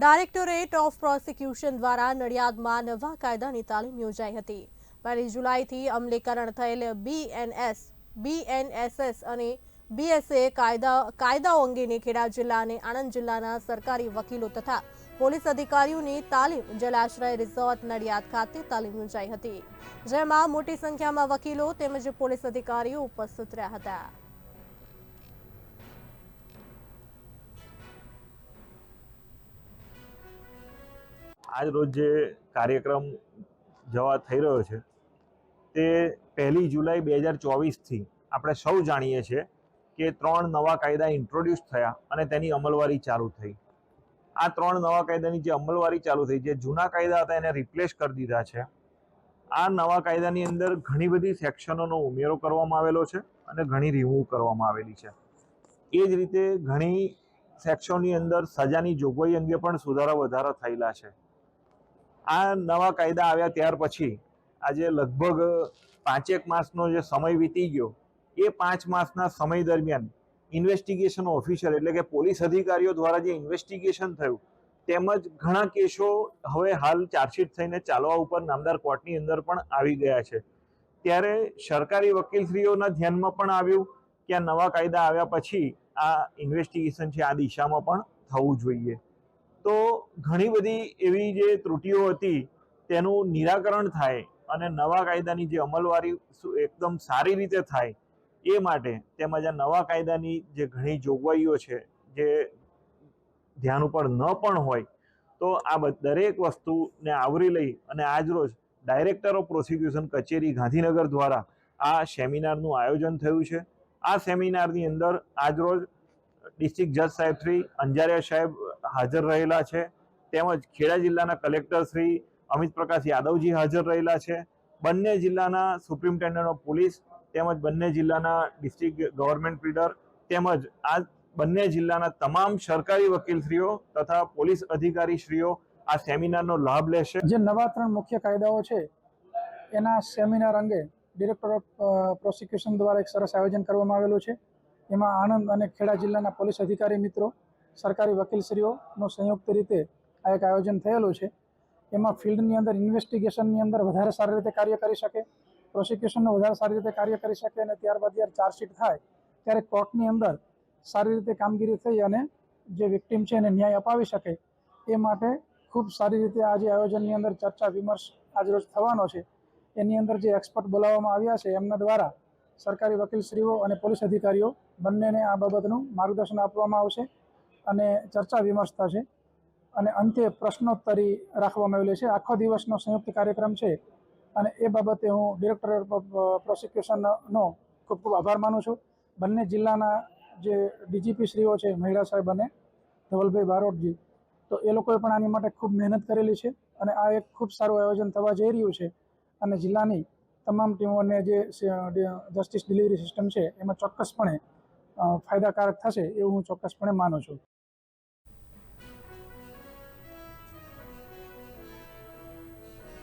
Directorate of prosecution દ્વારા નડિયાદમાં નવા કાયદાની તાલીમ યોજાઈ હતી. પહેલી જુલાઈથી અમલીકરણ થયેલ બીએનએસ બીએનએસએસ અને બીએસએ કાયદા, કાયદાઓ અંગેની ખેડા જિલ્લા અને આણંદ જિલ્લાના સરકારી વકીલો તથા પોલીસ અધિકારીઓની તાલીમ જલાશ્રય રિસોર્ટ નડિયાદ ખાતે તાલીમ યોજાઈ હતી. જેમાં મોટી સંખ્યામાં વકીલો તેમજ પોલીસ અધિકારીઓ ઉપસ્થિત રહ્યા હતા. આજ રોજ જે કાર્યક્રમ જવા થઈ રહ્યો છે, તે પહેલી જુલાઈ બે હજાર ચોવીસથી આપણે સૌ જાણીએ છીએ કે ત્રણ નવા કાયદા ઇન્ટ્રોડ્યુસ થયા અને તેની અમલવારી ચાલુ થઈ. આ ત્રણ નવા કાયદાની જે અમલવારી ચાલુ થઈ, જે જૂના કાયદા હતા એને રિપ્લેસ કરી દીધા છે. આ નવા કાયદાની અંદર ઘણી બધી સેક્શનોનો ઉમેરો કરવામાં આવેલો છે અને ઘણી રિમૂવ કરવામાં આવેલી છે. એ જ રીતે ઘણી સેક્શનની અંદર સજાની જોગવાઈ અંગે પણ સુધારા વધારા થયેલા છે. આ નવા કાયદા આવ્યા ત્યાર પછી, આજે લગભગ પાંચેક માસનો જે સમય વીતી ગયો, એ પાંચ માસના સમય દરમિયાન ઇન્વેસ્ટિગેશન ઓફિસર એટલે કે પોલીસ અધિકારીઓ દ્વારા જે ઇન્વેસ્ટિગેશન થયું, તેમજ ઘણા કેસો હવે હાલ ચાર્જશીટ થઈને ચાલવા ઉપર નામદાર કોર્ટની અંદર પણ આવી ગયા છે. ત્યારે સરકારી વકીલશ્રીઓના ધ્યાનમાં પણ આવ્યું કે આ નવા કાયદા આવ્યા પછી આ ઇન્વેસ્ટિગેશન છે આ દિશામાં પણ થવું જોઈએ. તો ઘણી બધી એવી જે ત્રુટીઓ હતી, તેનું નિરાકરણ થાય અને નવા કાયદાની જે અમલવારી એકદમ સારી રીતે થાય, એ માટે તેમજ આ નવા કાયદાની જે ઘણી જોગવાઈઓ છે, જે ધ્યાન ઉપર ન પણ હોય, તો આ દરેક વસ્તુને આવરી લઈ અને આજરોજ ડાયરેક્ટર ઓફ પ્રોસિક્યુશન કચેરી ગાંધીનગર દ્વારા આ સેમિનારનું આયોજન થયું છે. આ સેમિનારની અંદર આજરોજ ડિસ્ટ્રિક્ટ જજ સાહેબ શ્રી અંજારિયા સાહેબ હાજર રહેલા છે. તેમજ ખેડા જિલ્લાના કલેક્ટર શ્રી અમિત પ્રકાશ યાદવજી હાજર રહેલા છે. બંને જિલ્લાના સુપ્રિન્ટેન્ડન્ટ ઓફ પોલીસ તેમજ બંને જિલ્લાના ડિસ્ટ્રિક્ટ ગવર્મેન્ટ લીડર તેમજ આ બંને જિલ્લાના તમામ સરકારી વકીલશ્રીઓ તથા પોલીસ અધિકારીશ્રીઓ આ સેમિનારનો લાભ લેશે. જે નવા ત્રણ મુખ્ય કાયદાઓ છે, એના સેમિનાર અંગે ડિરેક્ટર ઓફ પ્રોસિક્યુશન દ્વારા એક સરસ આયોજન કરવામાં આવેલું છે. એમાં આણંદ અને ખેડા જિલ્લાના પોલીસ અધિકારી મિત્રો સરકારી વકીલશ્રીઓનો સંયુક્ત રીતે આ એક આયોજન થયેલું છે. એમાં ફિલ્ડની અંદર ઇન્વેસ્ટિગેશનની અંદર વધારે સારી રીતે કાર્ય કરી શકે, પ્રોસિક્યુશનનો વધારે સારી રીતે કાર્ય કરી શકે અને ત્યારબાદ જ્યારે ચાર્જશીટ થાય ત્યારે કોર્ટની અંદર સારી રીતે કામગીરી થઈ અને જે વિક્ટીમ છે એને ન્યાય અપાવી શકે. એ માટે ખૂબ સારી રીતે આજે આયોજનની અંદર ચર્ચા, વિમર્શ આજરોજ થવાનો છે. એની અંદર જે એક્સપર્ટ બોલાવવામાં આવ્યા છે એમના દ્વારા સરકારી વકીલશ્રીઓ અને પોલીસ અધિકારીઓ બંનેને આ બાબતનું માર્ગદર્શન આપવામાં આવશે. અને ચર્ચા વિમર્શ થશે. અને અંતે પ્રશ્નોત્તરી રાખવામાં આવેલી છે. આખો દિવસનો સંયુક્ત કાર્યક્રમ છે. અને એ બાબતે હું ડિરેક્ટર પ્રોસિક્યુશનનો ખૂબ ખૂબ આભાર માનું છું. બંને જિલ્લાના જે ડીજીપી શ્રીઓ છે, મહિલા સાહેબ અને ધવલભાઈ બારોટજી, તો એ લોકોએ પણ આની માટે ખૂબ મહેનત કરેલી છે અને આ એક ખૂબ સારું આયોજન થવા જઈ રહ્યું છે. અને જિલ્લાની તમામ ટીમોને જે જસ્ટિસ ડિલિવરી સિસ્ટમ છે, એમાં ચોક્કસપણે ફાયદાકારક થશે એવું હું ચોક્કસપણે માનું છું.